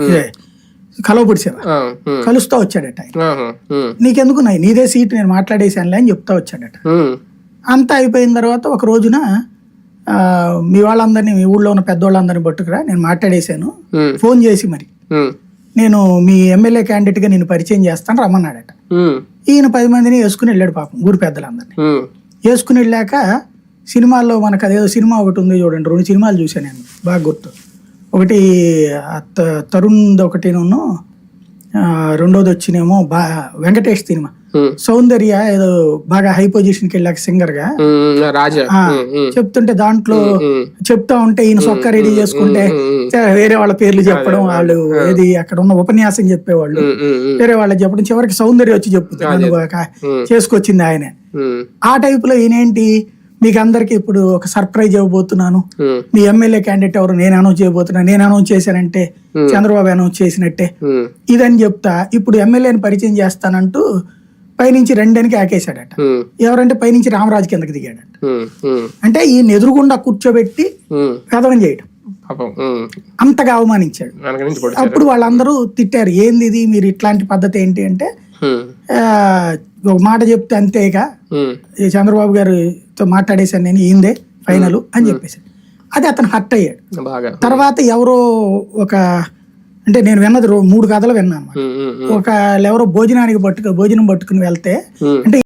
ఇదే. కలవపూడి శివ ఆ, ఉమ్, కలుస్తా వచ్చాడట నీకెందుకు నాయ్ నీదే సీట్ నేను మాట్లాడేశానులే అని చెప్తా వచ్చాడట. అంతా అయిపోయిన తర్వాత ఒక రోజున మీ వాళ్ళందరినీ మీ ఊళ్ళో ఉన్న పెద్దవాళ్ళందరినీ పట్టుకురా నేను మాట్లాడేశాను. ఫోన్ చేసి మరి. నేను మీ ఎమ్మెల్యే క్యాండిడేట్గా నేను పరిచయం చేస్తాను రమ్మన్నాడట. ఈయన పది మందిని వేసుకుని వెళ్ళాడు పాపం ఊరి పెద్దలందరినీ. వేసుకుని వెళ్ళాక సినిమాల్లో మనకు అదేదో సినిమా ఒకటి ఉంది చూడండి రెండు సినిమాలు చూశాను నేను బాగా గుర్తు. ఒకటి తరుణ్ ఒకటిను రెండోది వచ్చినేమో బా వెంకటేష్ సినిమా. సౌందర్య ఏదో బాగా హై పొజిషన్కి వెళ్ళాక ఉమ్, రాజా. ఆ, ఉమ్, ఉమ్, చెప్తుంటే దాంట్లో చెప్తా ఉంటే ఈయన సొక్క రెడీ చేసుకుంటే వేరే వాళ్ళ పేర్లు చెప్పడం వాళ్ళు ఏది అక్కడ ఉన్న ఉపన్యాసం చెప్పేవాళ్ళు. వేరే వాళ్ళకి చెప్పడం చివరికి సౌందర్య వచ్చి ఉమ్, చేసుకొచ్చింది ఆయనే. ఆ టైప్లో ఈయనేంటి? మీకు అందరికి ఇప్పుడు ఒక సర్ప్రైజ్ ఇవ్వబోతున్నాను. మీ ఎమ్మెల్యే క్యాండిడేట్ ఎవరు నేను అనౌన్స్ చేయబోతున్నా నేను అనౌన్స్ చేశానంటే. చంద్రబాబు అనౌన్స్ చేసినట్టే. ఇదని చెప్తా ఇప్పుడు ఎమ్మెల్యేని పరిచయం చేస్తానంటూ పైనుంచి రెండనికి ఆకేశాడట. ఎవరంటే పైనుంచి రామరాజు కిందకి దిగాడట. అంటే ఈయన ఎదురుగుండా కూర్చోబెట్టి పెదవం చేయడం. అంతగా అవమానించాడు. అప్పుడు వాళ్ళందరూ తిట్టారు ఏంది ఇది మీరు ఇట్లాంటి పద్ధతి ఏంటి? అంటే ఒక మాట చెప్తే అంతేగా ఉమ్, ఈ చంద్రబాబు గారితో మాట్లాడేశాను నేను ఈందే ఫైనల్ అని చెప్పేసి అది అతను హర్ట్ అయ్యాడు. తర్వాత ఎవరో ఒక అంటే నేను విన్నది మూడు కథలు విన్నాను ఒక ఎవరో భోజనానికి పట్టుకు భోజనం పట్టుకుని వెళ్తే. అంటే